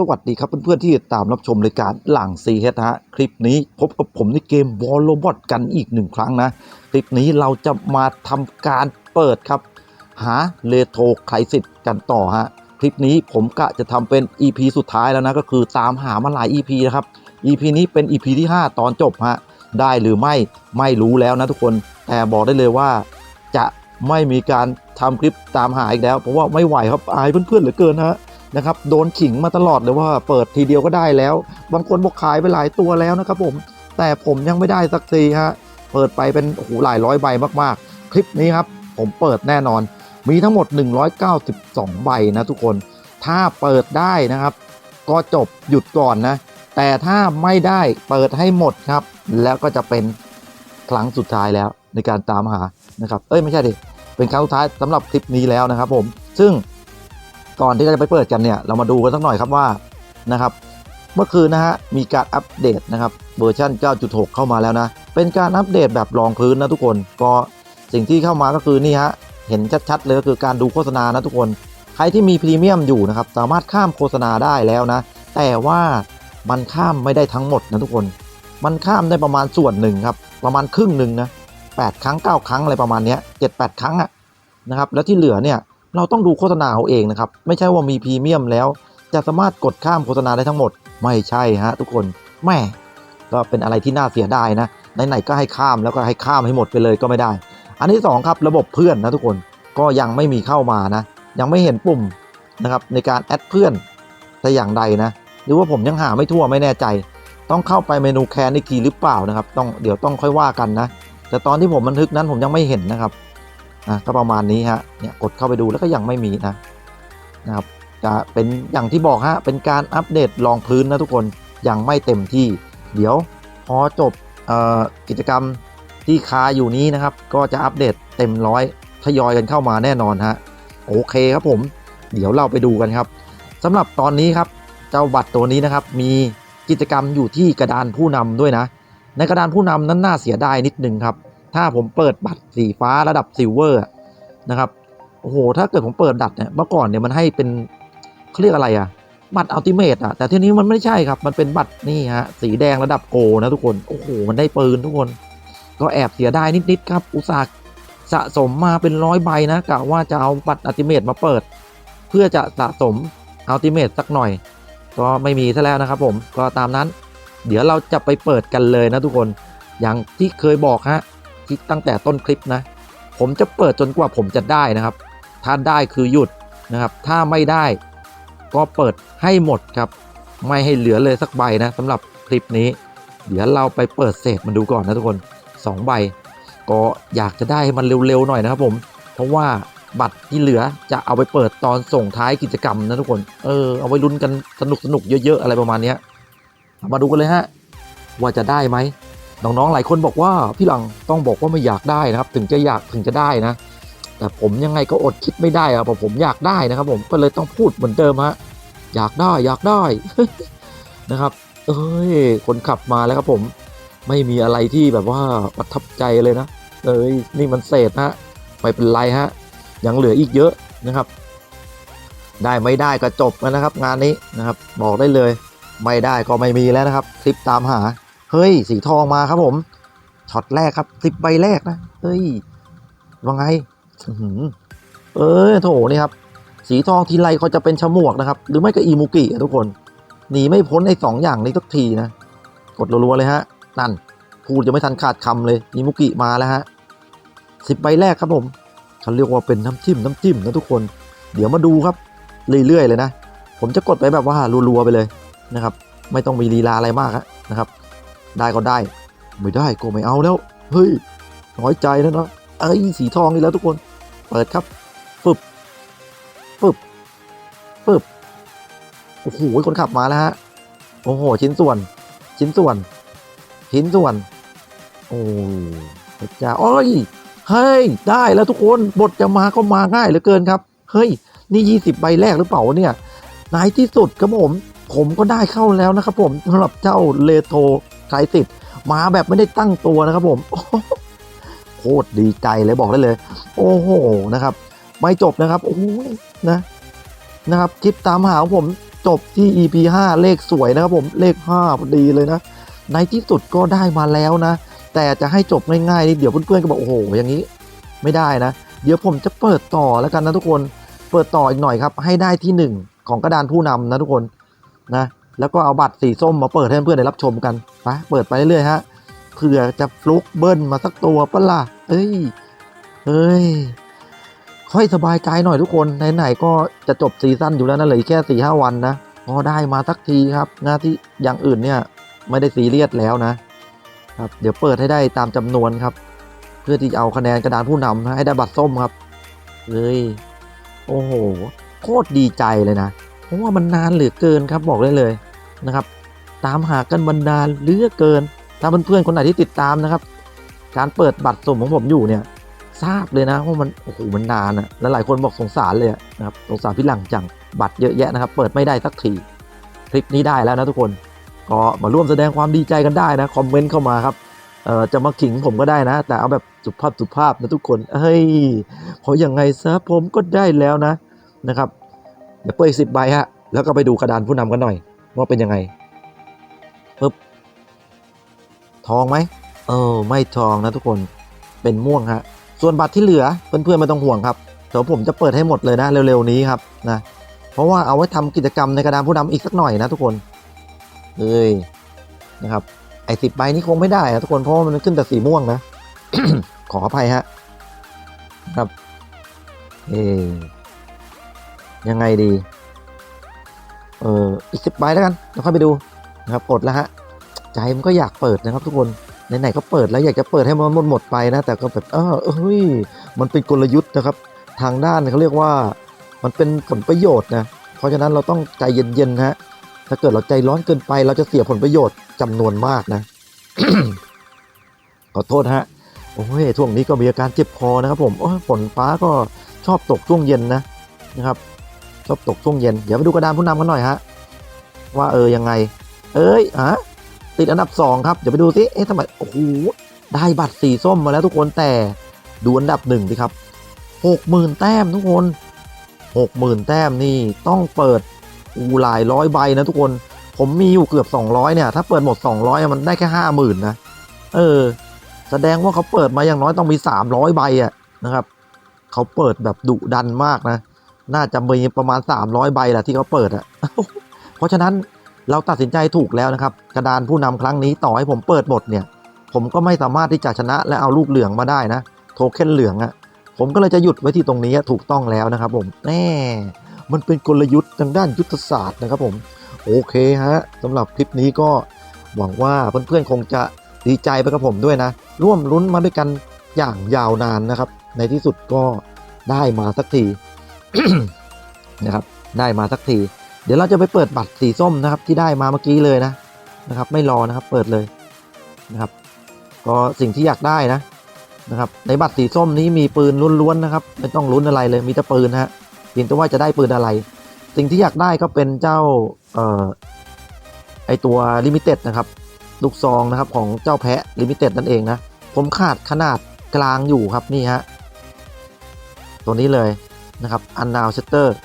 สวัสดีครับเพื่อนๆที่ติดตามรับชมรายการหลังซีเฮดฮะคลิปนี้พบกับผมในเกมวอลโลบอทกันอีกหนึ่งครั้งนะ คลิปนี้เราจะมาทำการเปิดครับ หาเลโทไคสิตกันต่อฮะคลิปนี้ผมกะจะทำเป็น EP สุดท้ายแล้วนะ ก็คือตามหามาหลาย EP นะครับ EP นี้เป็น EP ที่ 5 ตอนจบฮะได้หรือไม่ไม่รู้แล้วนะทุกคนแต่บอกได้เลยว่าจะไม่มีการทำคลิปตามหาอีกแล้ว เพราะว่าไม่ไหวครับอายเพื่อนๆเหลือเกินฮะ นะครับโดนขิงมาตลอดเลยว่าเปิดทีเดียวก็ได้แล้ว บางคนบอกขายไปหลายตัวแล้วนะครับผม แต่ผมยังไม่ได้สักทีฮะเปิดไปเป็นโอ้โหหลายร้อยใบมากๆ คลิปนี้ครับ ผมเปิดแน่นอน มีทั้งหมด 192 ใบนะทุกคน ถ้าเปิดได้นะครับ ก็จบหยุดก่อนนะ แต่ถ้าไม่ได้เปิดให้หมดครับ แล้วก็จะเป็นครั้งสุดท้ายแล้วในการตามหานะครับ เอ้ยไม่ใช่ดิเป็นครั้งสุดท้ายสำหรับคลิปนี้แล้วนะครับผม ซึ่ง ก่อนที่เราจะไปเปิดกันเนี่ยเรามาดูกันสักหน่อยครับว่านะครับเมื่อคืนนะฮะมีการอัปเดตนะครับเวอร์ชัน9.6 เข้ามาแล้วนะ เป็นการอัปเดตแบบรองพื้นนะทุกคนก็สิ่งที่เข้ามาก็คือนี่ฮะเห็นชัดๆเลยก็คือการดูโฆษณานะทุกคน ใครที่มีพรีเมียมอยู่นะครับสามารถข้ามโฆษณาได้แล้วนะ แต่ว่ามันข้ามไม่ได้ทั้งหมดนะทุกคน มันข้ามได้ประมาณส่วนหนึ่งครับประมาณครึ่งหนึ่งนะ8ครั้ง 9 ครั้งอะไรประมาณนี้ย7-8ครั้งอะนะครับแล้วที่เหลือเนี่ย เราต้องดูโฆษณาเอาเองนะครับ ไม่ใช่ว่ามีพรีเมียมแล้ว จะสามารถกดข้ามโฆษณาได้ทั้งหมด ไม่ใช่ฮะทุกคนแม่ก็เป็นอะไรที่น่าเสียดายนะไหนๆก็ให้ข้ามแล้วก็ให้ข้ามให้หมดไปเลยก็ไม่ได้ อันที่สองครับระบบเพื่อนนะทุกคนก็ยังไม่มีเข้ามานะ ยังไม่เห็นปุ่มนะครับในการแอดเพื่อนแต่อย่างใดนะ หรือว่าผมยังหาไม่ทั่วไม่แน่ใจ ต้องเข้าไปเมนูแคนอีกทีหรือเปล่านะครับ ต้องเดี๋ยวต้องค่อยว่ากันนะ แต่ตอนที่ผมบันทึกนั้นผมยังไม่เห็นนะครับ อะก็ประมาณนี้ฮะเนี่ยกดเข้าไปดูแล้วก็ยังไม่มีนะนะครับจะเป็นอย่างที่บอกฮะเป็นการอัปเดตรองพื้นนะทุกคนยังไม่เต็มที่เดี๋ยวพอจบออกิจกรรมที่คาอยู่นี้นะครับ ก็จะอัปเดตเต็มร้อยทยอยกันเข้ามาแน่นอนฮะโอเคครับผม เดี๋ยวเราไปดูกันครับสำหรับตอนนี้ครับเจ้าบัตรตัวนี้นะครับ มีกิจกรรมอยู่ที่กระดานผู้นำด้วยนะ ในกระดานผู้นำนั้นน่าเสียดายนิดนึงครับ ถ้าผมเปิดบัตรสีฟ้าระดับซิลเวอร์นะครับโอ้โห ถ้าเกิดผมเปิดดัตเนี่ยเมื่อก่อนเนี่ยมันให้เป็นเขาเรียกอะไรอะบัตรอัลติเมทอะแต่ทีนี้มันไม่ใช่ครับ มันเป็นบัตรนี่ฮะสีแดงระดับโกนะทุกคน โอ้โห มันได้ปืนทุกคน ก็แอบเสียดายนิดๆครับ อุตส่าห์สะสมมาเป็นร้อยใบนะกะว่าจะเอาบัตรอัลติเมทมาเปิด เพื่อจะสะสมอัลติเมทสักหน่อย ก็ไม่มีซะแล้วนะครับผมก็ตามนั้น เดี๋ยวเราจะไปเปิดกันเลยนะทุกคน อย่างที่เคยบอกฮะ ที่ตั้งแต่ต้นคลิปนะ ผมจะเปิดจนกว่าผมจะได้นะครับ ถ้าได้คือหยุดนะครับ ถ้าไม่ได้ก็เปิดให้หมดครับ ไม่ให้เหลือเลยสักใบนะสำหรับคลิปนี้ เดี๋ยวเราไปเปิดเศษมันดูก่อนนะทุกคน 2 ใบ ก็อยากจะได้ให้มันเร็วๆหน่อยนะครับผม เพราะว่าบัตรที่เหลือจะเอาไปเปิดตอนส่งท้ายกิจกรรมนะทุกคน เออเอาไว้ลุ้นกันสนุกๆเยอะๆ อะไรประมาณนี้มาดูกันเลยฮะ ว่าจะได้ไหม น้องๆหลายคนบอกว่าพี่หลังต้องบอกว่าไม่อยากได้นะครับ ถึงจะอยากถึงจะได้นะ แต่ผมยังไงก็อดคิดไม่ได้อะเพราะผมอยากได้นะครับ ผมก็เลยต้องพูดเหมือนเดิมฮะอยากได้อยากได้นะครับ เอ้ยคนขับมาแล้วครับผมไม่มีอะไรที่แบบว่าประทับใจเลยนะเอ้ยนี่มันเศษฮะไม่เป็นไรฮะยังเหลืออีกเยอะนะครับ ได้ไม่ได้ก็จบแล้วนะครับ งานนี้นะครับ บอกได้เลย ไม่ได้ก็ไม่มีแล้วนะครับคลิปตามหา เฮ้ย สีทองมาครับผม ช็อตแรกครับสิบใบแรกนะ เฮ้ยว่าไงเออโถนี่ครับ สีทองทีไรเขาจะเป็นฉมวกนะครับ หรือไม่ก็อีมูกิอะทุกคน หนีไม่พ้นไอ้สองอย่างนี้ทุกทีนะ กดรัวๆเลยฮะ นั่น พูดจะไม่ทันขาดคำเลยอีมูกิมาแล้วฮะสิบใบแรกครับผมเขาเรียกว่าเป็นน้ำจิ้มน้ำจิ้มนะทุกคน เดี๋ยวมาดูครับ เรื่อยๆเลยนะ ผมจะกดไปแบบว่ารัวๆไปเลยนะครับ ไม่ต้องมีลีลาอะไรมากฮะนะครับ ได้ก็ได้ ไม่ได้ก็ไม่เอาแล้ว เฮ้ย น้อยใจแล้วเนาะเอ้ยสีทองนี่แล้วทุกคน เปิดครับฟึบฟึบฟึบโอ้โหคนขับมาแล้วฮะ โอ้โห ชิ้นส่วน ชิ้นส่วน ชิ้นส่วน โอ้พระเจ้าโอ้ย เฮ้ย ได้แล้วทุกคน บทจะมาก็มาง่ายเหลือเกินครับ เฮ้ย นี่ 20 ใบแรกหรือเปล่าเนี่ยในที่สุดครับผม ผมก็ได้เข้าแล้วนะครับผมสำหรับเจ้าเลโท ไคลติดมาแบบไม่ได้ตั้งตัวนะครับผมโคตรดีใจเลยบอกได้เลย โอ้โหนะครับ ไม่จบนะครับโอ้โหนะนะครับคลิปตามหาของผมจบที่ EP 5 เลขสวยนะครับผมเลข5พอดีเลยนะในที่สุดก็ได้มาแล้วนะ แต่จะให้จบง่ายๆนี่เดี๋ยวเพื่อนๆก็บอกโอ้โหอย่างนี้ไม่ได้นะ เดี๋ยวผมจะเปิดต่อแล้วกันนะทุกคนเปิดต่ออีกหน่อยครับ ให้ได้ที่หนึ่งของกระดานผู้นำนะทุกคนนะ แล้วก็เอาบัตรสีส้มมาเปิดให้เพื่อนๆได้รับชมกันไปเปิดไปเรื่อยๆฮะเผื่อจะฟลุกเบิ้ลมาสักตัวปะล่ะเอ้ยเอ้ย ค่อยสบายใจหน่อยทุกคนไหนๆก็จะจบซีซั่นอยู่แล้วนะเหลือแค่สี่ห้าวันนะพอได้มาสักทีครับหน้าที่อย่างอื่นเนี่ยไม่ได้ซีเรียสแล้วนะครับ เดี๋ยวเปิดให้ได้ตามจำนวนครับ เพื่อที่จะเอาคะแนนกระดานผู้นำนะให้ได้บัตรส้มครับเฮ้ยโอ้โห โคตรดีใจเลยนะ เพราะว่ามันนานเหลือเกินครับบอกได้เลย นะครับ ตามหากันบรรดาเลือเกิน ถ้าเพื่อนๆคนไหนที่ติดตามนะครับ การเปิดบัตรสมของผมอยู่เนี่ยทราบเลยนะว่ามันโอ้โหมันนานอะแล้วหลายคนบอกสงสารเลยนะครับสงสารพี่หลังจังบัตรเยอะแยะนะครับ เปิดไม่ได้สักทีคลิปนี้ได้แล้วนะทุกคนก็มาร่วมแสดงความดีใจกันได้นะคอมเมนต์เข้ามาครับเอ่อจะมาขิงผมก็ได้นะ แต่เอาแบบสุภาพสุภาพนะทุกคนเฮ้ยเพราะยังไงซะผมก็ได้แล้วนะนะครับเดี๋ยวเปิดอีกสิบใบฮะแล้วก็ไปดูกระดานผู้นำกันหน่อย ว่าเป็นยังไงปึ๊บทองไหมเออไม่ทองนะทุกคนเป็นม่วงฮะส่วนบัตรที่เหลือเพื่อนๆไม่ต้องห่วงครับเดี๋ยวผมจะเปิดให้หมดเลยนะเร็วๆนี้ครับนะเพราะว่าเอาไว้ทำกิจกรรมในกระดานผู้นำอีกสักหน่อยนะทุกคนเอ้ยนะครับไอ้สิบใบนี้คงไม่ได้อะทุกคนเพราะว่ามันขึ้นแต่สีม่วงนะขออภัยฮะครับเออยังไงดี เอออีกสิบใบแล้วกันเดี๋ยวค่อยไปดูนะครับกดแล้วฮะใจมันก็อยากเปิดนะครับทุกคนไหนๆก็เปิดแล้วอยากจะเปิดให้มันหมดหมดไปนะ แต่ก็แบบเออเฮ้ยมันเป็นกลยุทธ์นะครับ ทางด้านเขาเรียกว่ามันเป็นผลประโยชน์นะเพราะฉะนั้นเราต้องใจเย็นๆฮะถ้าเกิดเราใจร้อนเกินไป เราจะเสียผลประโยชน์จำนวนมากนะขอโทษฮะโอ้ยช่วงนี้ก็มีอาการเจ็บคอนะครับ ผมฝนฟ้าก็ชอบตกช่วงเย็นนะนะครับ ชอบตกช่วงเย็น เดี๋ยวไปดูกระดานผู้นำกันหน่อยฮะ ว่าเออยังไง เอ้ยฮะติดอันดับสองครับเดี๋ยวไปดูสิเอ๊ะทำไมโอ้โหได้บัตรสีส้มมาแล้วทุกคนแต่ดูอันดับหนึ่งดิครับหกหมื่นแต้มทุกคนหกหมื่นแต้มนี่ต้องเปิดอูหลายร้อยใบนะทุกคน ผมมีอยู่เกือบ 200 เนี่ย ถ้าเปิดหมด 200อะมันได้แค่50,000นะ เออ แสดงว่าเขาเปิดมาอย่างน้อยต้องมี 300 ใบอะนะครับ เขาเปิดแบบดุดันมากนะ น่าจะมีประมาณ 300 ใบแหละที่เขาเปิดอะเพราะฉะนั้นเราตัดสินใจถูกแล้วนะครับ กระดานผู้นำครั้งนี้ต่อให้ผมเปิดหมดเนี่ย ผมก็ไม่สามารถที่จะชนะและเอาลูกเหลืองมาได้นะ โทเค็นเหลืองอะผมก็เลยจะหยุดไว้ที่ตรงนี้ถูกต้องแล้วนะครับ ผมแน่มันเป็นกลยุทธ์ทางด้านยุทธศาสตร์นะครับผม โอเคฮะสำหรับคลิปนี้ก็หวังว่าเพื่อนๆคงจะดีใจไปกับผมด้วยนะ ร่วมลุ้นมาด้วยกันอย่างยาวนานนะครับ ในที่สุดก็ได้มาสักที นะครับ ได้มาสักที เดี๋ยวเราจะไปเปิดบัตรสีส้มนะครับ ที่ได้มาเมื่อกี้เลยนะนะครับ ไม่รอนะครับ เปิดเลยนะครับ ก็สิ่งที่อยากได้นะนะครับ ในบัตรสีส้มนี้มีปืนล้วนๆนะครับ ไม่ต้องลุ้นอะไรเลยมีแต่ปืนนะฮะเพียงแต่ว่าจะได้ปืนอะไร สิ่งที่อยากได้ก็เป็นเจ้าเอ่อไอตัวลิมิเต็ดนะครับลูกซองนะครับของเจ้าแพะลิมิเต็ดนั่นเองนะ ผมขาดขนาดกลางอยู่ครับนี่ฮะตัวนี้เลย นะครับอันนาวเชตเตอร์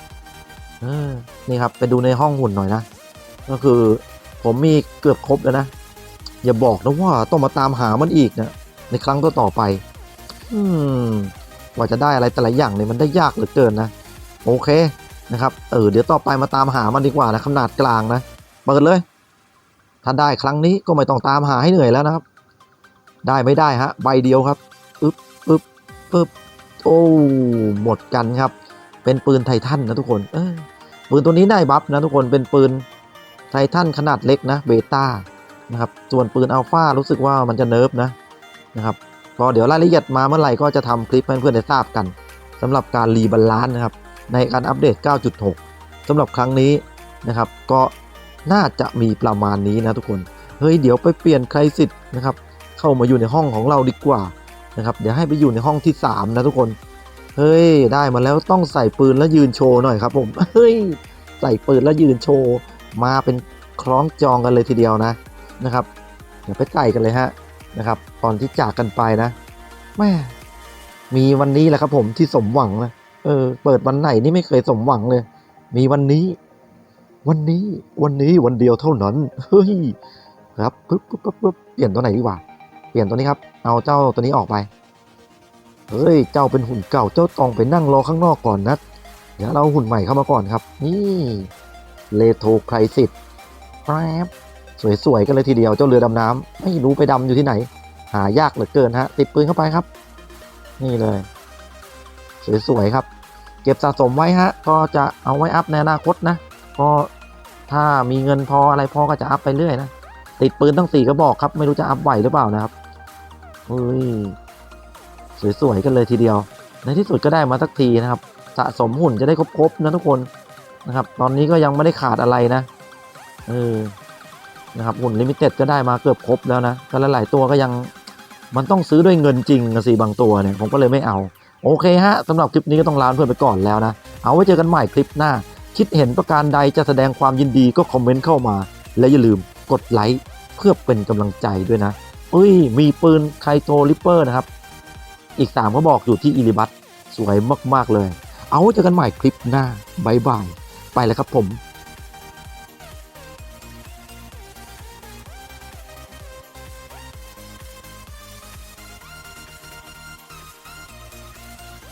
นี่ครับไปดูในห้องหุ่นหน่อยนะ ก็คือผมมีเกือบครบแล้วนะ อย่าบอกนะว่าต้องมาตามหามันอีกนะ ในครั้งต่อๆไป อืมกว่าจะได้อะไรแต่ละอย่างเนี่ยมันได้ยากเหลือเกินนะ โอเคนะครับเออเดี๋ยวต่อไปมาตามหามันดีกว่านะขนาดกลางนะเปิดเลย ถ้าได้ครั้งนี้ก็ไม่ต้องตามหาให้เหนื่อยแล้วนะครับ ได้ไม่ได้ฮะ ใบเดียวครับอึ๊บอึ๊บปึ๊บโอ้หมดกันครับ เป็นปืนไททันนะทุกคน เออปืนตัวนี้ได้บัฟนะทุกคนเป็นปืนไททันขนาดเล็กนะเบต้านะครับส่วนปืนอัลฟารู้สึกว่ามันจะเนิร์ฟนะนะครับก็เดี๋ยวรายละเอียดมาเมื่อไหร่ก็จะทำคลิปให้เพื่อนๆได้ทราบกันสำหรับการรีบาลานซ์นะครับในการอัปเดต 9.6สำหรับครั้งนี้นะครับ ก็น่าจะมีประมาณนี้นะทุกคน เฮ้ยเดี๋ยวไปเปลี่ยนใครสิทธิ์นะครับ เข้ามาอยู่ในห้องของเราดีกว่านะครับเดี๋ยวให้ไปอยู่ในห้องที่ 3 นะทุกคน เฮ้ย ได้มาแล้วต้องใส่ปืนแล้วยืนโชว์หน่อยครับผม เฮ้ย ใส่ปืนแล้วยืนโชว์ มาเป็นคล้องจองกันเลยทีเดียวนะนะครับ เดี๋ยวไปใส่กันเลยฮะนะครับ ตอนที่จากกันไปนะแม่มีวันนี้แหละครับผมที่สมหวังนะเออ เปิดวันไหนนี่ไม่เคยสมหวังเลย มีวันนี้ วันนี้วันนี้วันเดียวเท่านั้น เฮ้ยครับปึ๊บปึ๊บปึ๊บปึ๊บเปลี่ยนตัวไหนดีกว่า เปลี่ยนตัวนี้ครับ เอาเจ้าตัวนี้ออกไป เฮ้ย เจ้าเป็นหุ่นเก่า เจ้าต้องไปนั่งรอข้างนอกก่อนนะเดี๋ยวเราเอาหุ่นใหม่เข้ามาก่อนครับ นี่เลโทไครสิตแป๊บสวยๆกันเลยทีเดียวเจ้าเรือดำน้ำไม่รู้ไปดำอยู่ที่ไหน หายากเหลือเกินฮะ ติดปืนเข้าไปครับ นี่เลย สวยๆครับ เก็บสะสมไว้ฮะ ก็จะเอาไว้อัพในอนาคตนะ ก็ถ้ามีเงินพออะไรพอก็จะอัพไปเรื่อยนะ ติดปืนตั้งสี่กระบอกครับ ไม่รู้จะอัพไหวหรือเปล่านะครับเฮ้ย สวยๆกันเลยทีเดียว ในที่สุดก็ได้มาสักทีนะครับ สะสมหุ่นจะได้ครบๆนะทุกคนนะครับ ตอนนี้ก็ยังไม่ได้ขาดอะไรนะเออนะครับหุ่นลิมิเต็ดก็ได้มาเกือบครบแล้วนะแต่หลายๆตัวก็ยังมันต้องซื้อด้วยเงินจริงนสิบางตัวเนี่ยผมก็เลยไม่เอา โอเคฮะสำหรับคลิปนี้ก็ต้องลาเพื่อนไปก่อนแล้วนะ เอาไว้เจอกันใหม่คลิปหน้า คิดเห็นประการใดจะแสดงความยินดีก็คอมเมนต์เข้ามา และอย่าลืมกดไลค์เพื่อเป็นกำลังใจด้วยนะเอ้ย มีปืนไคโตลิปเปอร์นะครับ อีก3ามก็บอกอยู่ที่อิริบัตสวยมาก ๆ เลย เอาไว้เจอกันใหม่คลิปหน้าบายบาย ไปแล้วครับผม